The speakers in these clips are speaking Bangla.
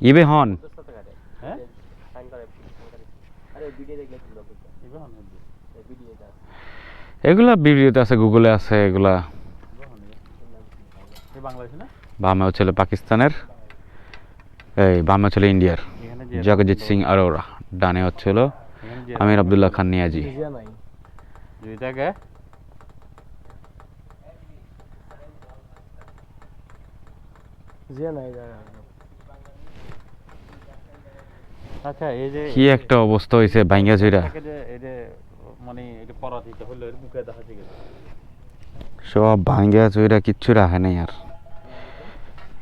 ইবে হন। এগুলা ভিডিওতে আছে, গুগলে আছে, এগুলা। বামে হচ্ছে পাকিস্তানের। এই বামে হলো ইন্ডিয়ার। জগজিৎ সিং আরোরা, ডানে হচ্ছে হলো এখানে যে আমির আবদুল্লাহ খান নিয়াজি। জিয়া দুই জায়গায় জিয়া নাই জায়গা আচ্ছা এই যে কি একটা অবস্থা হয়েছে ভাঙ্গা যে মানে এটা পরাজিত হলো এর মুখে দেখা যায় সব ভাঙ্গা চুরা কিচ্ছু রাখে নাই আর।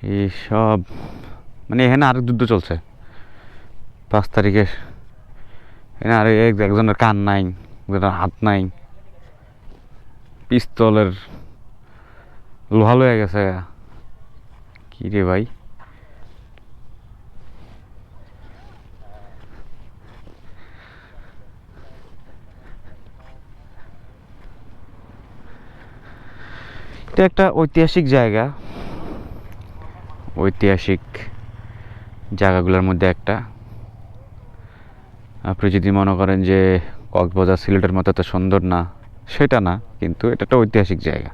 এই সব মানে এখানে আরেক যুদ্ধ চলছে। পাঁচ তারিখে। এখানে আর এক- একজনের কান নাই একজনের হাত নাই। পিস্তলের লোহাল হয়ে গেছে। কি রে ভাই? এটা একটা ঐতিহাসিক জায়গা। ঐতিহাসিক জায়গাগুলোর মধ্যে একটা। আপনি যদি মনে করেন যে কক্সবাজার সিলেটের মতো এত সুন্দর না, সেটা না, কিন্তু এটা একটা ঐতিহাসিক জায়গা।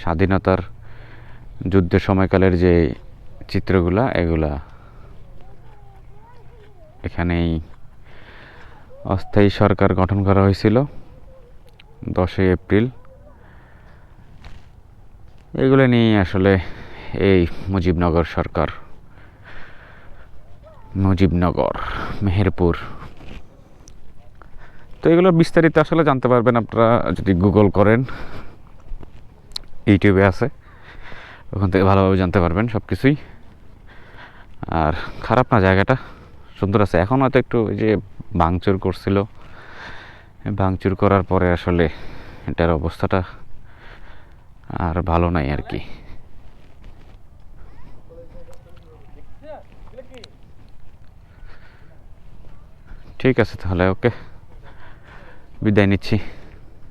স্বাধীনতার যুদ্ধের সময়কালের যে চিত্রগুলা, এগুলা এখানেই অস্থায়ী সরকার গঠন করা হয়েছিল। দশই এপ্রিল। এগুলো নিয়ে আসলে এই মুজিবনগর সরকার। মুজিবনগর, মেহেরপুর। তো এগুলো বিস্তারিত আসলে জানতে পারবেন আপনারা যদি গুগল করেন। ইউটিউবে আছে। ওখান থেকে ভালোভাবে জানতে পারবেন সব কিছুই আর খারাপ না জায়গাটা, সুন্দর আছে। এখন হয়তো একটু ওই যে ভাঙচুর করছিল। ভাঙচুর করার পরে আসলে এটার অবস্থাটা আর ভালো নাই আর কি। ঠিক আছে তাহলে, ওকে। বিদায় নিচ্ছি।